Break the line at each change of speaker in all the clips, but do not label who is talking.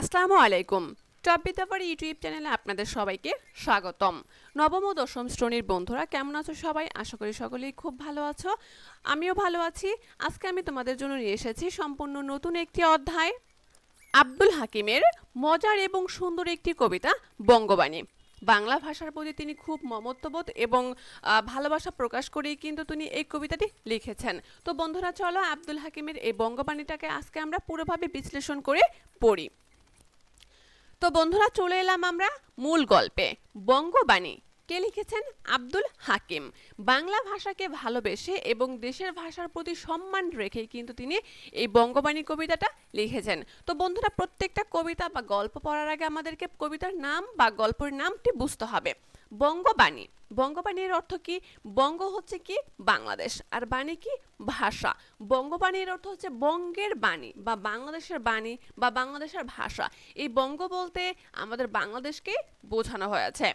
আসসালামু আলাইকুম। Top বিদ্যাপর YouTube চ্যানেলে আপনাদের সবাইকে স্বাগতম। নবম ও দশম শ্রেণির বন্ধুরা, কেমন আছো সবাই? আশা করি সকলেই খুব ভালো আছো। আমিও ভালো আছি। আজকে আমি তোমাদের জন্য নিয়ে এসেছি সম্পূর্ণ নতুন একটি অধ্যায়, আব্দুল হাকিমের মজার এবং সুন্দর একটি কবিতা, বঙ্গবাণী। বাংলা ভাষার প্রতি তিনি খুব মমত্ববোধ এবং ভালোবাসা প্রকাশ করেই কিন্তু তিনি এই কবিতাটি লিখেছেন। তো বন্ধুরা, চলো আব্দুল হাকিমের এই বঙ্গবাণীটাকে আজকে আমরা পুরোভাবে বিশ্লেষণ করে পড়ি। তো বন্ধুরা চলে এলাম আমরা মূল গল্পে। বঙ্গবাণী। কে লিখেছেন? আব্দুল হাকিম। বাংলা ভাষাকে ভালোবেসে এবং দেশের ভাষার প্রতি সম্মান রেখে কিন্তু তিনি এই বঙ্গবাণী কবিতাটা লিখেছেন। তো বন্ধুরা, প্রত্যেকটা কবিতা বা গল্প পড়ার আগে আমাদেরকে কবিতার নাম বা গল্পের নামটি বুঝতে হবে। বঙ্গবাণী। বঙ্গবাণীর অর্থ কি? বঙ্গ হচ্ছে কি? বাংলাদেশ। আর বাণী কি? ভাষা। বঙ্গবাণীর অর্থ হচ্ছে বঙ্গের বাণী বা বাংলাদেশের বাণী বা বাংলাদেশের ভাষা। এই বঙ্গ বলতে আমাদের বাংলাদেশকে বোঝানো হয়েছে।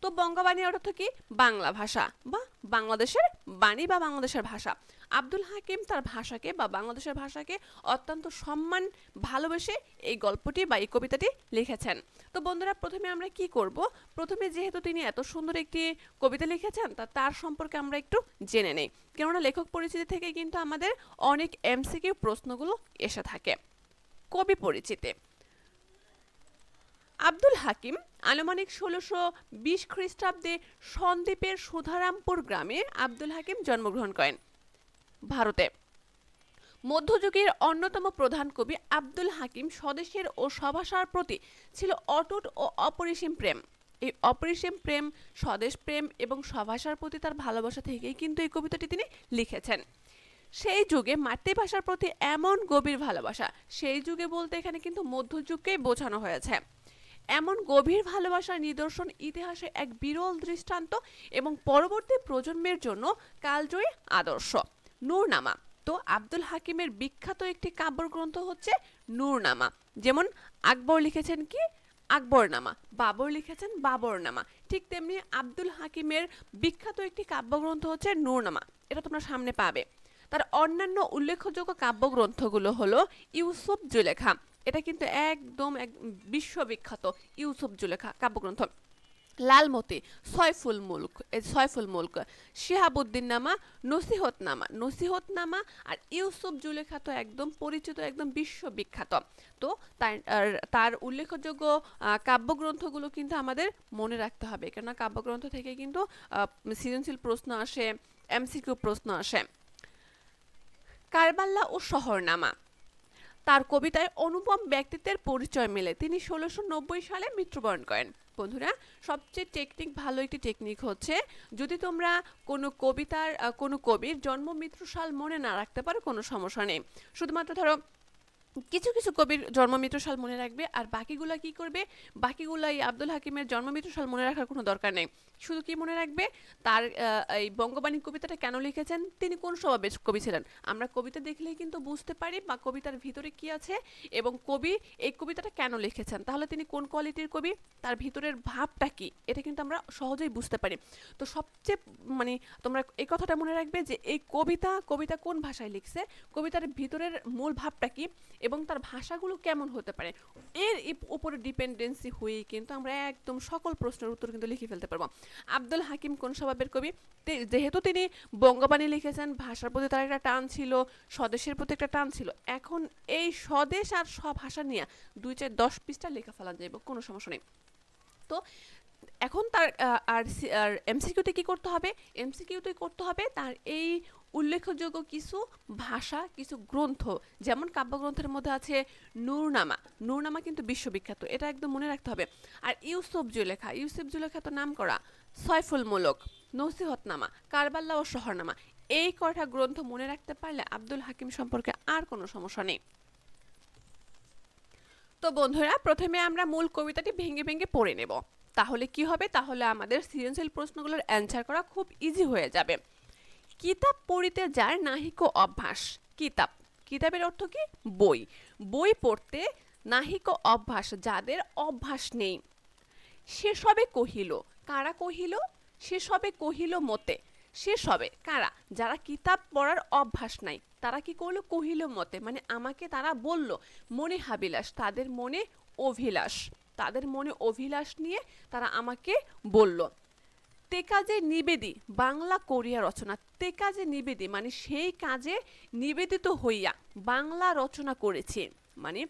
তো বঙ্গবাণীর অর্থ কি? বাংলা ভাষা বা বাংলাদেশের বাণী বা বাংলাদেশের ভাষা। আব্দুল হাকিম তার ভাষাকে বা বাংলাদেশের ভাষাকে অত্যন্ত সম্মান, ভালোবেসে এই গল্পটি বা এই কবিতাটি লিখেছেন। তো বন্ধুরা, প্রথমে আমরা কি করব? প্রথমে যেহেতু তিনি এত সুন্দর একটি কবিতা লিখেছেন, তা তার সম্পর্কে আমরা একটু জেনে নেই। কেননা লেখক পরিচিতি থেকে কিন্তু আমাদের অনেক এমসিকিউ প্রশ্নগুলো এসে থাকে। কবি পরিচিতি। আব্দুল হাকিম আনুমানিক ষোলোশো বিশ খ্রিস্টাব্দে সন্দ্বীপের সুধারামপুর গ্রামে আব্দুল হাকিম জন্মগ্রহণ করেন। ভারতে। মধ্যযুগের অন্যতম প্রধান কবি আব্দুল হাকিম স্বদেশের ও সভাষার প্রতি ছিল অটুট ও অপরিসীম প্রেম। এই অপরিসীম প্রেম, স্বদেশ প্রেম এবং সভাষার প্রতি তার ভালোবাসা থেকেই কিন্তু এই কবিতাটি তিনি লিখেছেন। সেই যুগে মাতৃভাষার প্রতি এমন গভীর ভালোবাসা, সেই যুগে বলতে এখানে কিন্তু মধ্যযুগকেই বোঝানো হয়েছে। এমন গভীর ভালোবাসার নিদর্শন ইতিহাসে এক বিরল দৃষ্টান্ত এবং পরবর্তী প্রজন্মের জন্য কালজয়ী আদর্শ। নূরনামা। তো আব্দুল হাকিমের বিখ্যাত একটি কাব্যগ্রন্থ হচ্ছে নূরনামা। যেমন আকবর লিখেছেন কি? আকবরনামা। বাবর লিখেছেন বাবরনামা। ঠিক তেমনি আব্দুল হাকিমের বিখ্যাত একটি কাব্যগ্রন্থ হচ্ছে নূরনামা। এটা তোমরা সামনে পাবে। তার অন্যান্য উল্লেখযোগ্য কাব্যগ্রন্থগুলো হলো ইউসুফ জুলেখা। এটা কিন্তু একদম এক বিশ্ববিখ্যাত ইউসুফ জুলেখা কাব্যগ্রন্থ। লালমতি সয়ফুল মুলক সয়ফুল মুলক। শিহাবুদ্দিন নামা, নসিহত নামা নসিহত নামা আর ইউসুফ জুলেখা তো একদম পরিচিত, একদম বিশ্ববিখ্যাত। তো তার তার উল্লেখযোগ্য কাব্যগ্রন্থগুলো কিন্তু আমাদের মনে রাখতে হবে। কেননা কাব্যগ্রন্থ থেকে কিন্তু সৃজনশীল প্রশ্ন আসে, এমসিকিউ প্রশ্ন আসে। কারবাল্লা ও শহরনামা। তার কবিতায় অনুপম ব্যক্তিত্বের পরিচয় মেলে। তিনি ষোলোশো নব্বই সালে মৃত্যুবরণ করেন। বন্ধুরা, সবচেয়ে টেকনিক ভালো একটি টেকনিক হচ্ছে, যদি তোমরা কোনো কবিতার কোনো কবির জন্ম মৃত্যু সাল মনে না রাখতে পারো, কোনো সমস্যা নেই। শুধুমাত্র ধরো, কিছু কিছু কবির জন্ম সাল মনে রাখবে, আর বাকিগুলা কি করবে? বাকিগুলা এই আব্দুল হাকিমের জন্ম সাল মনে রাখার কোনো দরকার নেই। শুধু কি মনে রাখবে? তার এই বঙ্গবাণী কবিতাটা কেন লিখেছেন? তিনি কোন স্বভাবের কবি ছিলেন? আমরা কবিতা দেখলেই কিন্তু বুঝতে পারি বা কবিতার ভিতরে কি আছে এবং কবি এই কবিতাটা কেন লিখেছেন? তাহলে তিনি কোন কোয়ালিটির কবি? তার ভিতরের ভাবটা কি? এটা কিন্তু আমরা সহজেই বুঝতে পারি। তো সবচেয়ে মানে তোমরা এই কথাটা মনে রাখবে যে এই কবিতা কবিতা কোন ভাষায় লিখছে? কবিতার ভিতরের মূল ভাবটা কি? এবং তার ভাষাগুলো কেমন হতে পারে? এর উপরে ডিপেন্ডেন্সি হয়েই কিন্তু আমরা একদম সকল প্রশ্নের উত্তর কিন্তু লিখে ফেলতে পারব। আব্দুল হাকিম কোন স্বভাবের কবি? যেহেতু তিনি বঙ্গবাণী লিখেছেন, ভাষার প্রতি তার একটা টান ছিল, স্বদেশের প্রতি একটা টান ছিল, এখন এই স্বদেশ আর সব ভাষা নিয়ে দুই চার দশ পিসটা লেখা ফেলা যাইব, কোনো সমস্যা নেই। তো এখন তার আর এমসিকিউতে কি করতে হবে? এমসিকিউতে করতে হবে তার এই উল্লেখযোগ্য কিছু ভাষা, কিছু গ্রন্থ, যেমন কাব্যগ্রন্থের মধ্যে আছে নূরনামা। নূরনামা কিন্তু বিশ্ববিখ্যাত, এটা একদম মনে রাখতে হবে। আর ইউসুফ জুলেখা ইউসুফ জুলেখা তো নাম করা, সয়ফুল মুলক, নসিহতনামা, কারবাল্লা ও শহরনামা, এই কটা গ্রন্থ মনে রাখতে পারলে আব্দুল হাকিম সম্পর্কে আর কোনো সমস্যা নেই। তো বন্ধুরা, প্রথমে আমরা মূল কবিতাটি ভেঙে ভেঙে পড়ে নেব। তাহলে কি হবে? তাহলে আমাদের সৃজনশীল প্রশ্নগুলোর অ্যান্সার করা খুব ইজি হয়ে যাবে। কিতাব পড়িতে যার নাহিক অভ্যাস। কিতাব। কিতাবের অর্থ কি? বই। বই পড়তে নাহিক অভ্যাস, যাদের অভ্যাস নেই। সে সবে কহিল, কারা কহিল? সে সবে কহিল মতে। সে সবে কারা? যারা কিতাব পড়ার অভ্যাস নাই, তারা কি করল? কহিল মতে। মানে আমাকে তারা বলল, মনে হাবিলাস, তাদের মনে অভিলাষ। তাদের মনে অভিলাষ নিয়ে তারা আমাকে বলল। তেকাজে নিবেদি, বাংলা কোরিয়া রচনা। তেকাজে নিবেদি মানে সেই কাজে নিবেদিত হইয়া বাংলা রচনা করেছে। মানে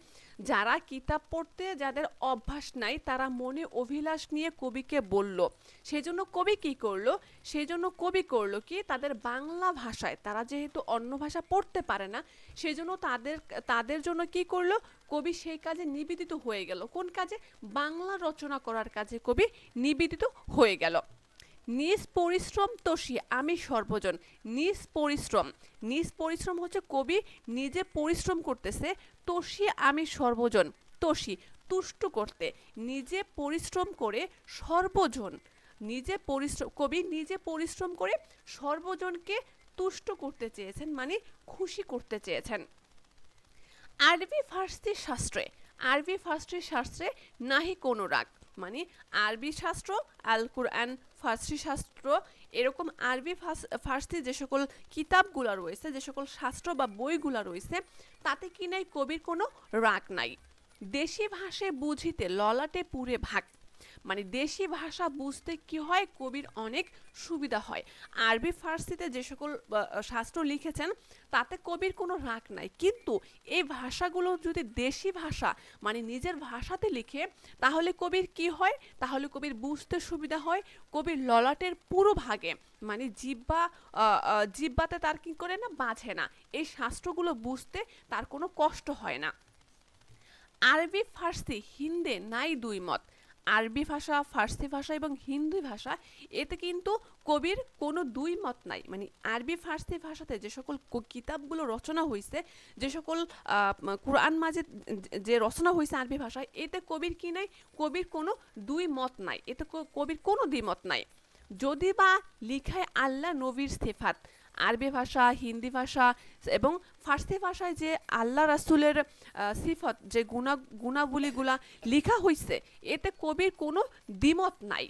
যারা কিতাব পড়তে, যাদের অভ্যাস নাই, তারা মনে অভিলাষ নিয়ে কবিকে বলল। সেজন্য কবি কি করল? সেজন্য কবি করল কি, তাদের বাংলা ভাষায়, তারা যেহেতু অন্য ভাষা পড়তে পারে না, সেজন্য তাদের তাদের জন্য কি করল? কবি সেই কাজে নিবেদিত হয়ে গেল। কোন কাজে? বাংলা রচনা করার কাজে কবি নিবেদিত হয়ে গেল। নিজ পরিশ্রম তোষী, আমি সর্বজন। নিজ পরিশ্রম। নিজ পরিশ্রম হচ্ছে কবি নিজে পরিশ্রম করতেছে, তোষী, আমি সর্বজন। তোষী, তুষ্ট করতে। নিজে পরিশ্রম করে সর্বজন। নিজে পরিশ্রম, কবি নিজে পরিশ্রম করে সর্বজনকে তুষ্ট করতে চেয়েছেন মানে খুশি করতে চেয়েছেন। আরবি ফার্সি শাস্ত্রে আরবি ফার্সি শাস্ত্রে নাহি কোনো রাগ। মানে আরবি শাস্ত্র আল কুরআন ফার্সি শাস্ত্র, এরকম আরবি ফার্সি যে সকল কিতাবগুলো রয়েছে, যে সকল শাস্ত্র বা বইগুলো রয়েছে, তাতে কি নাই, কবির কোনো রাগ নাই। দেশি ভাষায় বুঝিতে ললাটে পুরে ভাগ। মানে দেশি ভাষা বুঝতে কি হয়? কবির অনেক সুবিধা হয়। আরবি, ফার্সিতে যে সকল শাস্ত্র লিখেছেন, তাতে কবির কোনো রাগ নাই। কিন্তু এই ভাষাগুলো যদি দেশি ভাষা মানে নিজের ভাষাতে লিখে, তাহলে কবির কি হয়? তাহলে কবির বুঝতে সুবিধা হয়। কবির ললাটের পুরো ভাগে মানে জিব্বা জিব্বাতে তার কি করে না? বাঁধে না। এই শাস্ত্রগুলো বুঝতে তার কোনো কষ্ট হয় না। আরবি, ফার্সি, হিন্দে নাই দুই মত। আরবি ভাষা, ফার্সি ভাষা এবং হিন্দি ভাষা, এতে কিন্তু কবির কোনো দুই মত নাই। মানে আরবি, ফার্সি ভাষাতে যে সকল কিতাবগুলো রচনা হয়েছে যে সকল কোরআন মাজিদ, যে রচনা হয়েছে আরবি ভাষায়, এতে কবির কি নাই? কবির কোনো দুই মত নাই। এতে কবির কোনো দ্বিমত নাই। যদি বা লিখায় আল্লাহ নবীর সেফাত আরবি ভাষা, হিন্দি ভাষা এবং ফার্সি ভাষায় যে আল্লাহ রাসুলের সিফত, যে গুণা, গুণাবলীগুলা লেখা হয়েছে এতে কবির কোনো দ্বিমত নাই।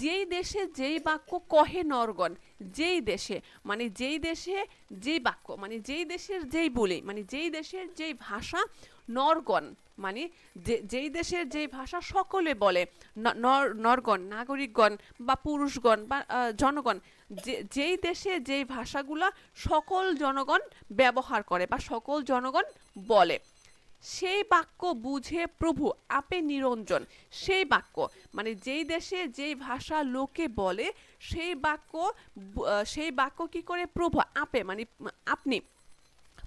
যেই দেশে যেই বাক্য কহে নরগণ, যেই দেশে মানে যেই দেশে যেই বাক্য মানে যেই দেশের যেই বলি মানে যেই দেশের যেই ভাষা নরগণ মানে যে, যেই দেশের যেই ভাষা সকলে বলে নর, নরগণ, নাগরিকগণ বা পুরুষগণ বা জনগণ, যে, যেই দেশে যেই ভাষাগুলা সকল জনগণ ব্যবহার করে বা সকল জনগণ বলে, সেই বাক্য বুঝে প্রভু আপে নিরঞ্জন। সেই বাক্য মানে যেই দেশে যেই ভাষা লোকে বলে, সেই বাক্য সেই বাক্য কি করে প্রভু আপে মানে আপনি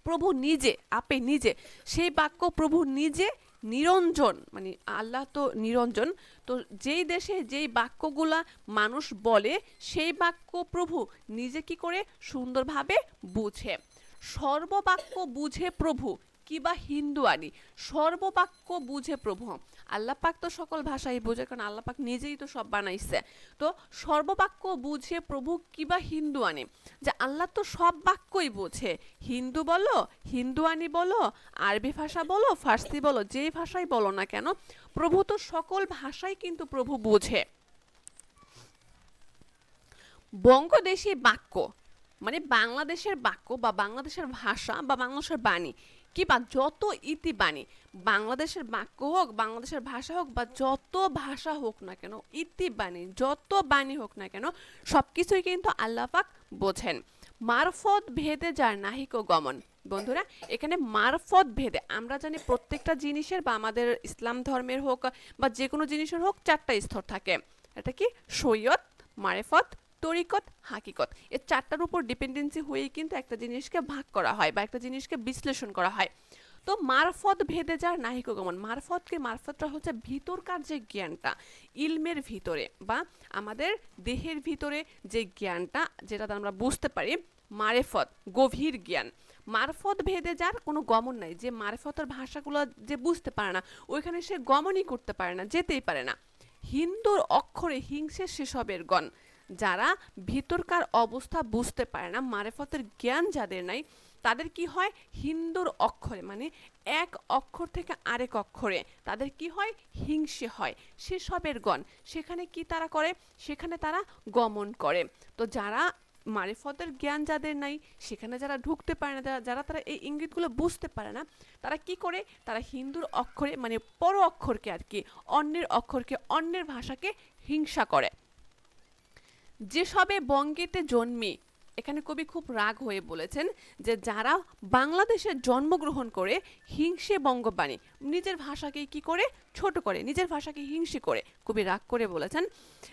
প্রভু নিজে আপে নিজে। সেই বাক্য প্রভু নিজে নিরঞ্জন মানে আল্লাহ তো নিরঞ্জন। তো যেই দেশে যেই বাক্যগুলা মানুষ বলে, সেই বাক্য প্রভু নিজে কি করে সুন্দরভাবে বুঝে? সর্ববাক্য বুঝে প্রভু কিবা হিন্দু আনি সর্ববাক্য বুঝে প্রভু। আল্লাহ পাক তো সকল ভাষাই বোঝে, কারণ আল্লাহ পাক নিজেই তো সব বানাইছে। তো সর্ববাক্য বুঝে প্রভু কিবা হিন্দু আনি যে আল্লাহ তো সব বাক্যই বোঝে। হিন্দু বলো, হিন্দু আনি বলো, আরবি ভাষা বলো, ফার্সি বলো যেই ভাষাই বলো না কেন, প্রভু তো সকল ভাষাই কিন্তু প্রভু বোঝে। বঙ্গদেশী বাক্য মানে বাংলাদেশের বাক্য বা বাংলাদেশের ভাষা বা বাংলাদেশের বাণী কি বা যত ইতি বাণী, বাংলাদেশের বাক্য হোক, বাংলাদেশের ভাষা হোক বা যত ভাষা হোক না কেন, ইতি বাণী, যত বাণী হোক না কেন সব কিছুই কিন্তু আল্লাপাক বোঝেন। মারফত ভেদে যার নাহিক গমন। বন্ধুরা, এখানে মারফত ভেদে, আমরা জানি প্রত্যেকটা জিনিসের বা আমাদের ইসলাম ধর্মের হোক বা যে কোনো জিনিসের হোক চারটা স্তর থাকে। এটা কি সৈয়দ, মারেফত তরিকত, হাকিকত। এর চারটার উপর ডিপেন্ডেন্সি হয়েই কিন্তু একটা জিনিসকে ভাগ করা হয় বা একটা জিনিসকে বিশ্লেষণ করা হয়। তো মারফত ভেদে যার নাহিক গমন। মারফতকে মারফতটা হচ্ছে ভিতরকার যে জ্ঞানটা, ইলমের ভিতরে বা আমাদের দেহের ভিতরে যে জ্ঞানটা যেটা আমরা বুঝতে পারি মারেফত, গভীর জ্ঞান। মারফত ভেদে যার কোনো গমন নাই। যে মারফতের ভাষাগুলো যে বুঝতে পারে না, ওইখানে সে গমনই করতে পারে না, যেতেই পারে না। হিন্দুর অক্ষরে হিংসে সেসবের গণ। যারা ভিতরকার অবস্থা বুঝতে পারে না, মারেফতের জ্ঞান যাদের নাই, তাদের কি হয়? হিন্দুর অক্ষরে মানে এক অক্ষর থেকে আরেক অক্ষরে তাদের কি হয়? হিংসে হয়। সেসবের গণ। সেখানে কি তারা করে? সেখানে তারা গমন করে। তো যারা মারিফতের জ্ঞান যাদের নাই, সেখানে যারা ঢুকতে পারে না, যারা তারা এই ইঙ্গিতগুলো বুঝতে পারে না, তারা কি করে? তারা হিন্দুর অক্ষরে মানে পর অক্ষরকে আর কি, অন্যের অক্ষরকে, অন্যের ভাষাকে হিংসা করে। যেসবে বঙ্গেতে জন্মে, এখানে কবি খুব রাগ হয়ে বলেছেন যে যারা বাংলাদেশে জন্মগ্রহণ করে হিংসে বঙ্গবাণী, নিজের ভাষাকে কি করে? ছোট করে, নিজের ভাষাকে হিংসে করে। কবি রাগ করে বলেছেন,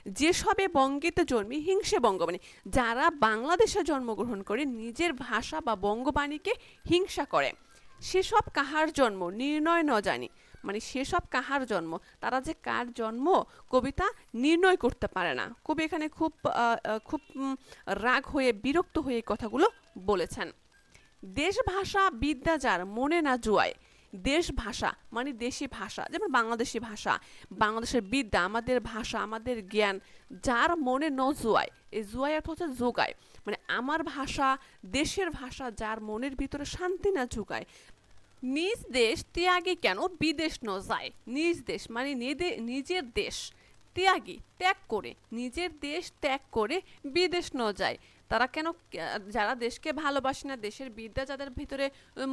যেসবে বঙ্গেতে জন্মে হিংসে বঙ্গবাণী, যারা বাংলাদেশে জন্মগ্রহণ করে নিজের ভাষা বা বঙ্গবাণীকে হিংসা করে, সেসব কাহার জন্ম? নির্ণয় ন জানি। মানে সেসব কাহার জন্ম? তারা যে কার জন্ম, কবিতা নির্ণয় করতে পারে না। কবি এখানে খুব খুব রাগ হয়ে, বিরক্ত হয়ে কথাগুলো বলেছেন। দেশ ভাষা বিদ্যা যার মনে না জুয়ায়। দেশ ভাষা মানে দেশি ভাষা, যেমন বাংলাদেশি ভাষা, বাংলাদেশের বিদ্যা, আমাদের ভাষা, আমাদের জ্ঞান, যার মনে ন জুয়ায়। এই জুয়াই অর্থ হচ্ছে যোগায় মানে আমার ভাষা, দেশের ভাষা, যার মনের ভিতরে শান্তি না ঢুকায় নিজ দেশ ত্যাগে কেন বিদেশ ন যায়? নিজ দেশ মানে নিজের দেশ ত্যাগী, ত্যাগ করে, নিজের দেশ ত্যাগ করে বিদেশ ন যায়। তারা কেন যারা দেশকে ভালোবাসে না, দেশের বিদ্যা যাদের ভিতরে,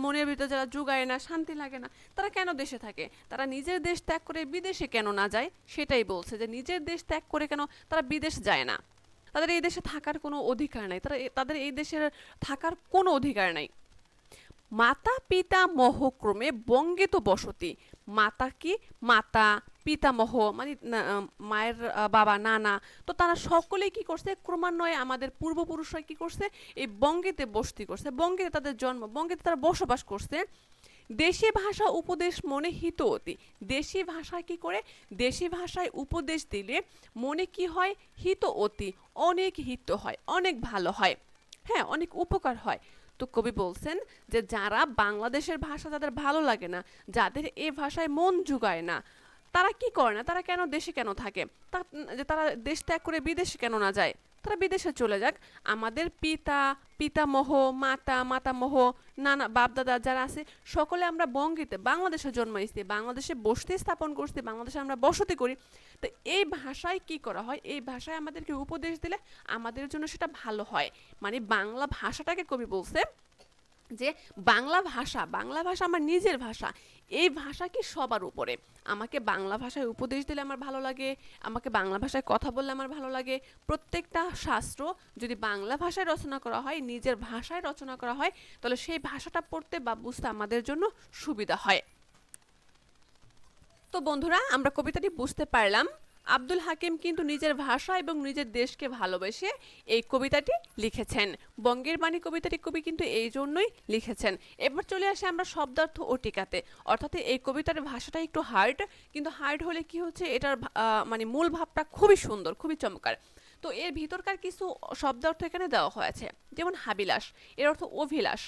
মনের ভিতরে যারা জুগায় না, শান্তি লাগে না, তারা কেন দেশে থাকে? তারা নিজের দেশ ত্যাগ করে বিদেশে কেন না যায়? সেটাই বলছে যে নিজের দেশ ত্যাগ করে কেন তারা বিদেশ যায় না? তাদের এই দেশে থাকার কোনো অধিকার নাই। তারা তাদের এই দেশের থাকার কোনো অধিকার নাই। মাতা পিতা মহক্রমে বঙ্গে তো বসতি। মাতা কি? মাতা, পিতামহ মানে মায়ের বাবা, নানা। তো তারা সকলেই কি করছে? ক্রমান্বয়ে আমাদের পূর্বপুরুষরা কি করছে? এই বঙ্গেতে বসতি করছে। বঙ্গেতে তাদের জন্ম, বঙ্গেতে তারা বসবাস করছে। দেশি ভাষা উপদেশ মনে হিত অতি। দেশি ভাষা কি করে? দেশি ভাষায় উপদেশ দিলে মনে কি হয়? হিত অতি। অনেক হিত হয়, অনেক ভালো হয়। হ্যাঁ অনেক উপকার হয়। তো কবি বলছেন যে যারা বাংলাদেশের ভাষা যাদের ভালো লাগে না, যাদের এ ভাষায় মন জুগায় না, তারা কি করে না? তারা কেন দেশে কেন থাকে? তারা দেশ ত্যাগ করে বিদেশে কেন না যায়? তারা বিদেশে চলে যাক। আমাদের পিতা, পিতামহ, মাতা, মাতামহ, নানা, বাপদাদা যারা আছে, সকলে আমরা বঙ্গিতে, বাংলাদেশে জন্মাইছি, বাংলাদেশে বসতি স্থাপন করছি, বাংলাদেশে আমরা বসতি করি। তো এই ভাষায় কি করা হয়? এই ভাষায় আমাদেরকে উপদেশ দিলে আমাদের জন্য সেটা ভালো হয়। মানে বাংলা ভাষাটাকে কবি বলছে যে, বাংলা ভাষা বাংলা ভাষা আমার নিজের ভাষা। এই ভাষা কি সবার উপরে? আমাকে বাংলা ভাষায় উপদেশ দিলে আমার ভালো লাগে, আমাকে বাংলা ভাষায় কথা বললে আমার ভালো লাগে। প্রত্যেকটা শাস্ত্র যদি বাংলা ভাষায় রচনা করা হয়, নিজের ভাষায় রচনা করা হয়, তাহলে সেই ভাষাটা পড়তে বা বুঝতে আমাদের জন্য সুবিধা হয়। তো বন্ধুরা, আমরা কবিতাটি বুঝতে পারলাম। আব্দুল হাকিম কিন্তু নিজের ভাষা এবং নিজের দেশকে ভালোবেসে এই কবিতাটি লিখেছেন। বঙ্গের বাণী কবিতাটি কবি কিন্তু এই জন্যই লিখেছেন। এবার চলে আসে আমরা শব্দার্থ ও টিকাতে। অর্থাৎ এই কবিতার ভাষাটা একটু হার্ড কিন্তু হার্ড হলে কি হচ্ছে এটার মানে মূল ভাবটা খুবই সুন্দর, খুবই চমৎকার। তো এর ভিতরকার কিছু শব্দার্থ এখানে দেওয়া হয়েছে, যেমন হাবিলাস, এর অর্থ অভিলাষ,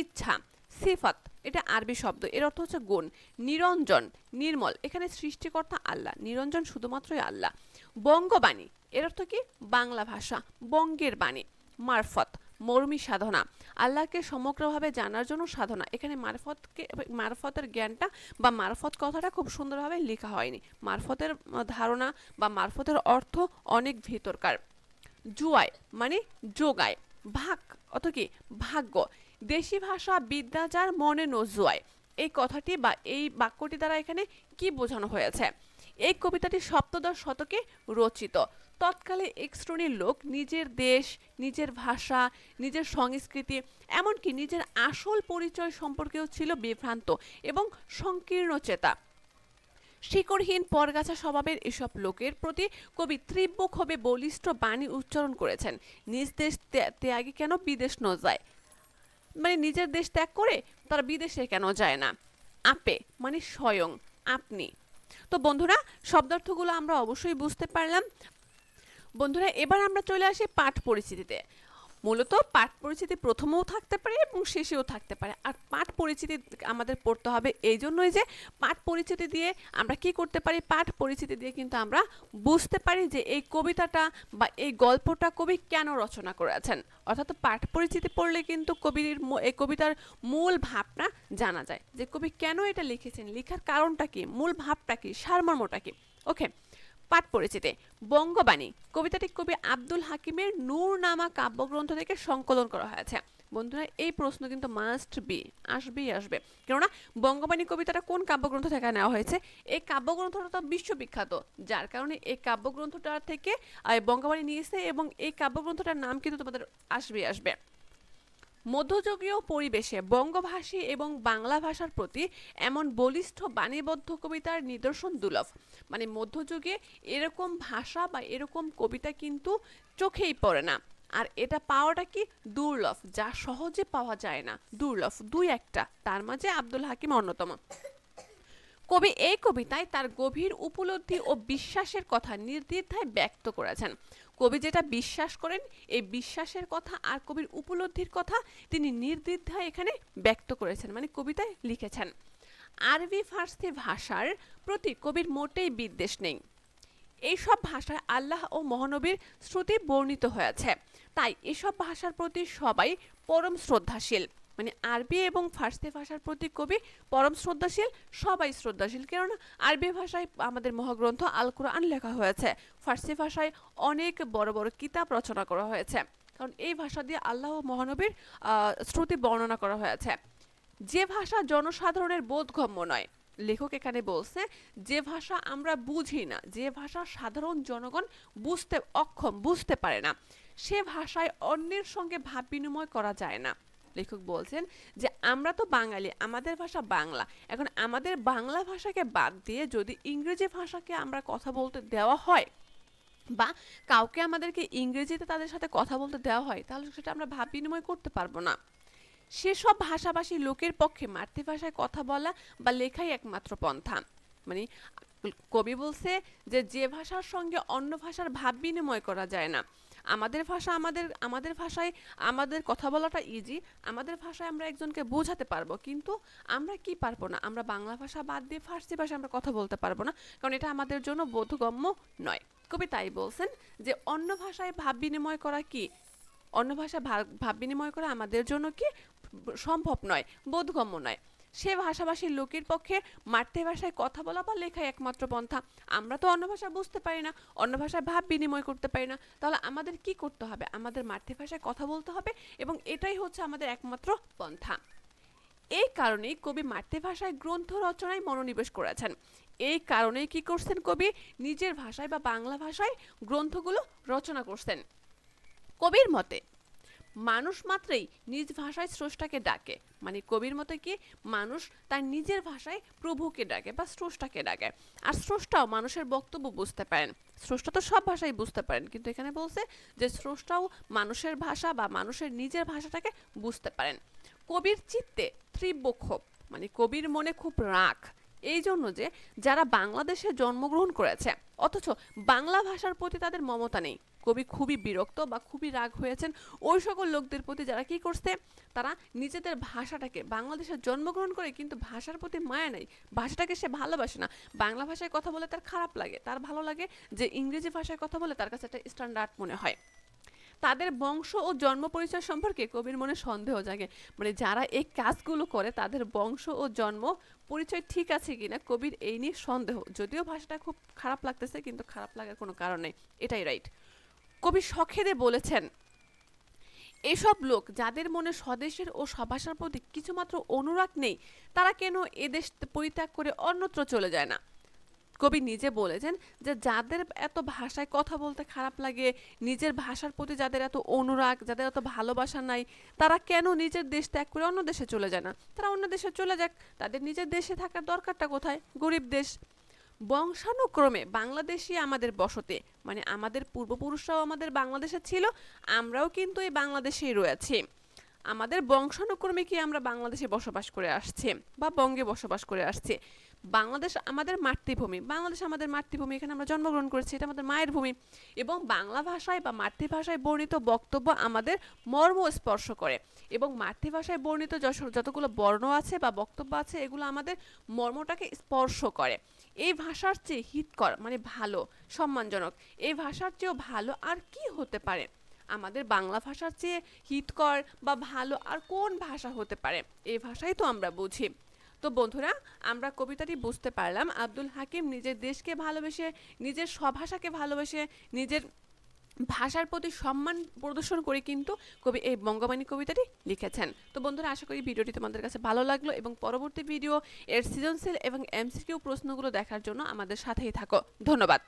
ইচ্ছা। সিফাত, এটা আরবি শব্দ। এর অর্থ হচ্ছে গুণ, নিরঞ্জন, নির্মল। এখানে সৃষ্টিকর্তা আল্লাহ, নিরঞ্জন শুধুমাত্রই আল্লাহ। বঙ্গবাণী, এর অর্থ কি? বাংলা ভাষা, বঙ্গের বাণী, মারফত, মর্মী সাধনা। আল্লাহকে সমগ্রভাবে জানার জন্য সাধনা। এখানে মারফতকে, মারফতের জ্ঞানটা বা মারফত কথাটা খুব সুন্দরভাবে লেখা হয়নি। মারফতের ধারণা বা মারফতের অর্থ অনেক ভিতরকার। জুয়ায় মানে যোগায় ভাগ অত কি? ভাগ্য। দেশি ভাষা বিদ্যা যার মনে নজুয়ায় এই কথাটি বা এই বাক্যটি দ্বারা এখানে কি বোঝানো হয়েছে? এই কবিতাটি সপ্তদশ শতকে রচিত। তৎকালে এক শ্রেণির লোক নিজের দেশ, নিজের ভাষা, নিজের সংস্কৃতি, এমনকি নিজের আসল পরিচয় সম্পর্কেও ছিল বিভ্রান্ত এবং সংকীর্ণ চেতা। শিকড়হীন পরগাছা স্বভাবের এসব লোকের প্রতি কবি তীব্র ক্ষোভে বলিষ্ঠ বাণী উচ্চারণ করেছেন। নিজ দেশ ত্যাগ- কেন বিদেশ ন যায় মানে নিজের দেশ ত্যাগ করে তারা বিদেশে কেন যায় না? আপে মানে স্বয়ং, আপনি। তো বন্ধুরা, শব্দার্থগুলো আমরা অবশ্যই বুঝতে পারলাম। বন্ধুরা, এবার আমরা চলে আসি পাঠ পরিচিতিতে মূলত পাঠ পরিচিতি প্রথমেও থাকতে পারে এবং শেষেও থাকতে পারে। আর পাঠ পরিচিতি আমাদের পড়তে হবে এই জন্যই যে পাঠ পরিচিতি দিয়ে আমরা কি করতে পারি? পাঠ পরিচিতি দিয়ে কিন্তু আমরা বুঝতে পারি যে এই কবিতাটা বা এই গল্পটা কবি কেন রচনা করেছেন অর্থাৎ পাঠ পরিচিতি পড়লে কিন্তু কবির এই কবিতার মূল ভাবটা জানা যায় যে কবি কেন এটা লিখেছেন? লেখার কারণটা কি? মূল ভাবটা কি? সারমর্মটা কি? ওকে পাঠ পরিচিতি বঙ্গবাণী, কবিতাটি কবি আব্দুল হাকিমের নূর নামা কাব্যগ্রন্থ থেকে সংকলন করা হয়েছে। বন্ধুরা, এই প্রশ্ন কিন্তু মাস্ট বি আসবেই আসবে। কেননা, বঙ্গবাণী কবিতাটা কোন কাব্যগ্রন্থ থেকে নেওয়া হয়েছে? এই কাব্যগ্রন্থটা তো বিশ্ববিখ্যাত, যার কারণে এই কাব্যগ্রন্থটা থেকে বঙ্গবাণী নিয়েছে এবং এই কাব্যগ্রন্থটার নাম কিন্তু তোমাদের আসবেই আসবে। মধ্যযুগীয় পরিবেশে বঙ্গভাষী এবং বাংলা ভাষার প্রতি এমন বলিষ্ঠ বাণীবদ্ধ কবিতার নিদর্শন দুর্লভ। মানে মধ্যযুগে এরকম ভাষা বা এরকম কবিতা কিন্তু চোখেই পড়ে না। আর এটা পাওয়াটা কি দুর্লভ? যা সহজে পাওয়া যায় না। দুর্লভ। দুই একটা। তার মাঝে আব্দুল হাকিম অন্যতম। কবি এই কবিতায় তার গভীর উপলব্ধি ও বিশ্বাসের কথা নির্দ্বিধায় ব্যক্ত করেছেন। কবি যেটা বিশ্বাস করেন, এই বিশ্বাসের কথা আর কবির উপলব্ধির কথা তিনি নির্দ্বিধায় এখানে ব্যক্ত করেছেন মানে কবিতায় লিখেছেন। আরবি ফার্সি ভাষার প্রতি কবির মোটেই বিদ্বেষ নেই। এইসব ভাষায় আল্লাহ ও মহানবীর শ্রুতি বর্ণিত হয়েছে। তাই এসব ভাষার প্রতি সবাই পরম শ্রদ্ধাশীল। মানে আরবি এবং ফার্সি ভাষার প্রতি কবি পরম শ্রদ্ধাশীল, সবাই শ্রদ্ধাশীল। কেননা আরবি ভাষায় আমাদের মহাগ্রন্থ আল কোরআন লেখা হয়েছে। ফার্সি ভাষায় অনেক বড় বড় কিতাব রচনা করা হয়েছে। কারণ এই ভাষা দিয়ে আল্লাহ মহানবীর শ্রুতি বর্ণনা করা হয়েছে। যে ভাষা জনসাধারণের বোধগম্য নয়। লেখক এখানে বলছে, যে ভাষা আমরা বুঝি না, যে ভাষা সাধারণ জনগণ বুঝতে অক্ষম, বুঝতে পারে না। সে ভাষায় অন্যের সঙ্গে ভাব বিনিময় করা যায় না। লেখক বলছেন যে, আমরা তো বাঙালি, আমাদের ভাষা বাংলা। এখন আমাদের বাংলা ভাষাকে বাদ দিয়ে যদি ইংরেজি ভাষাকে আমরা কথা বলতে দেওয়া হয় বা কাউকে আমাদেরকে ইংরেজিতে তাদের সাথে কথা বলতে দেওয়া হয়, তাহলে সেটা আমরা ভাব বিনিময় করতে পারব না। সেসব ভাষাভাষী লোকের পক্ষে মাতৃভাষায় কথা বলা বা লেখাই একমাত্র পন্থা। মানে কবি বলছে যে যে ভাষার সঙ্গে অন্য ভাষার ভাব বিনিময় করা যায় না। আমাদের ভাষা আমাদের আমাদের ভাষায় আমাদের কথা বলাটা ইজি আমাদের ভাষায় আমরা একজনকে বোঝাতে পারব, কিন্তু আমরা কি পারব না? আমরা বাংলা ভাষা বাদ দিয়ে ফার্সি ভাষায় আমরা কথা বলতে পারব না, কারণ এটা আমাদের জন্য বোধগম্য নয়। কবি তাই বলছেন যে, অন্য ভাষায় ভাব বিনিময় করা কি? অন্য ভাষায় ভাব- বিনিময় করা আমাদের জন্য কি? সম্ভব নয়, বোধগম্য নয়। সে ভাষাভাষীর লোকের পক্ষে মাতৃভাষায় কথা বলা বা লেখা একমাত্র পন্থা। আমরা তো অন্য ভাষা বুঝতে পারি না, অন্য ভাষায় ভাব বিনিময় করতে পারি না। তাহলে আমাদের কি করতে হবে? আমাদের মাতৃভাষায় কথা বলতে হবে এবং এটাই হচ্ছে আমাদের একমাত্র পন্থা। এই কারণেই কবি মাতৃভাষায় গ্রন্থ রচনায় মনোনিবেশ করেছেন। এই কারণেই কি করছেন কবি? নিজের ভাষায় বা বাংলা ভাষায় গ্রন্থগুলো রচনা করছেন। কবির মতে মানুষ মাত্রই নিজ ভাষায় স্রষ্টাকে ডাকে। মানে কবির মতে কি? মানুষ তার নিজের ভাষায় প্রভুকে ডাকে বা স্রষ্টাকে ডাকে। আর স্রষ্টাও মানুষের বক্তব্য বুঝতে পারেন। স্রষ্টা তো সব ভাষাই বুঝতে পারেন, কিন্তু এখানে বলছে যে স্রষ্টাও মানুষের ভাষা বা মানুষের নিজের ভাষাটাকে বুঝতে পারেন। কবির চিত্তে তীব্র ক্ষোভ মানে কবির মনে খুব রাগ। এই জন্য যে যারা বাংলাদেশে জন্মগ্রহণ করেছে, অথচ বাংলা ভাষার প্রতি তাদের মমতা নেই। কবি খুবই বিরক্ত বা খুবই রাগ হয়েছেন। ওই সকল লোকদের প্রতি যারা কি করছে, তারা নিজেদের ভাষাটাকে, বাংলাদেশে জন্মগ্রহণ করে কিন্তু ভাষার প্রতি মায়া নেই। ভাষাটাকে সে ভালোবাসে না। বাংলা ভাষায় কথা বলে তার খারাপ লাগে। তার ভালো লাগে যে ইংরেজি ভাষায় কথা বলে তার কাছে একটা স্ট্যান্ডার্ড মনে হয়। তাদের বংশ ও জন্ম পরিচয় সম্পর্কে কবির মনে সন্দেহ জাগে। মানে যারা এই কাজগুলো করে, তাদের বংশ ও জন্ম পরিচয় ঠিক আছে কিনা কবির এই নিয়ে সন্দেহ। যদিও ভাষাটা খুব খারাপ লাগতেছে, কিন্তু খারাপ লাগার কোনো কারণ নেই। এটাই রাইট কবি শখেদে বলেছেন, এসব লোক যাদের মনে স্বদেশের ও সভাষার প্রতি কিছুমাত্র অনুরাগ নেই, তারা কেন এদেশ পরিত্যাগ করে অন্যত্র চলে যায় না? কবি নিজে বলেছেন যে, যাদের এত ভাষায় কথা বলতে খারাপ লাগে, নিজের ভাষার প্রতি যাদের এত অনুরাগ, যাদের এত ভালোবাসা নাই, তারা কেন নিজের দেশ ত্যাগ করে অন্য দেশে চলে যায় না? তারা অন্য দেশে চলে যাক, তাদের নিজের দেশে থাকার দরকারটা কোথায়? গরিব দেশ। বংশানুক্রমে বাংলাদেশই আমাদের বসতে। মানে আমাদের পূর্বপুরুষরাও আমাদের বাংলাদেশে ছিল, আমরাও কিন্তু এই বাংলাদেশেই রয়েছি। আমাদের বংশানুক্রমে কি আমরা বাংলাদেশে বসবাস করে আসছে বা বঙ্গে বসবাস করে আসছি? বাংলাদেশ আমাদের মাতৃভূমি, বাংলাদেশ আমাদের মাতৃভূমি, এখানে আমরা জন্মগ্রহণ করেছি, এটা আমাদের মায়ের ভূমি। এবং বাংলা ভাষায় বা মাতৃভাষায় বর্ণিত বক্তব্য আমাদের মর্ম স্পর্শ করে। এবং মাতৃভাষায় বর্ণিত যতগুলো বর্ণ আছে বা বক্তব্য আছে, এগুলো আমাদের মর্মটাকে স্পর্শ করে। এই ভাষার চেয়ে হিতকর মানে ভালো, সম্মানজনক, এই ভাষার চেয়েও ভালো আর কি হতে পারে? আমাদের বাংলা ভাষার চেয়ে হিতকর বা ভালো আর কোন ভাষা হতে পারে? এই ভাষাই তো আমরা বুঝি। তো বন্ধুরা, আমরা কবিতাটি বুঝতে পারলাম। আব্দুল হাকিম নিজের দেশকে ভালোবেসে, নিজের স্বভাষাকে ভালোবেসে, নিজের ভাষার প্রতি সম্মান প্রদর্শন করে কিন্তু কবি এই বঙ্গবাণী কবিতাটি লিখেছেন। তো বন্ধুরা, আশা করি ভিডিওটি তোমাদের কাছে ভালো লাগল এবং পরবর্তী ভিডিও এর সৃজনশীল এবং এমসিকিউ প্রশ্নগুলো দেখার জন্য আমাদের সাথেই থাকো। ধন্যবাদ।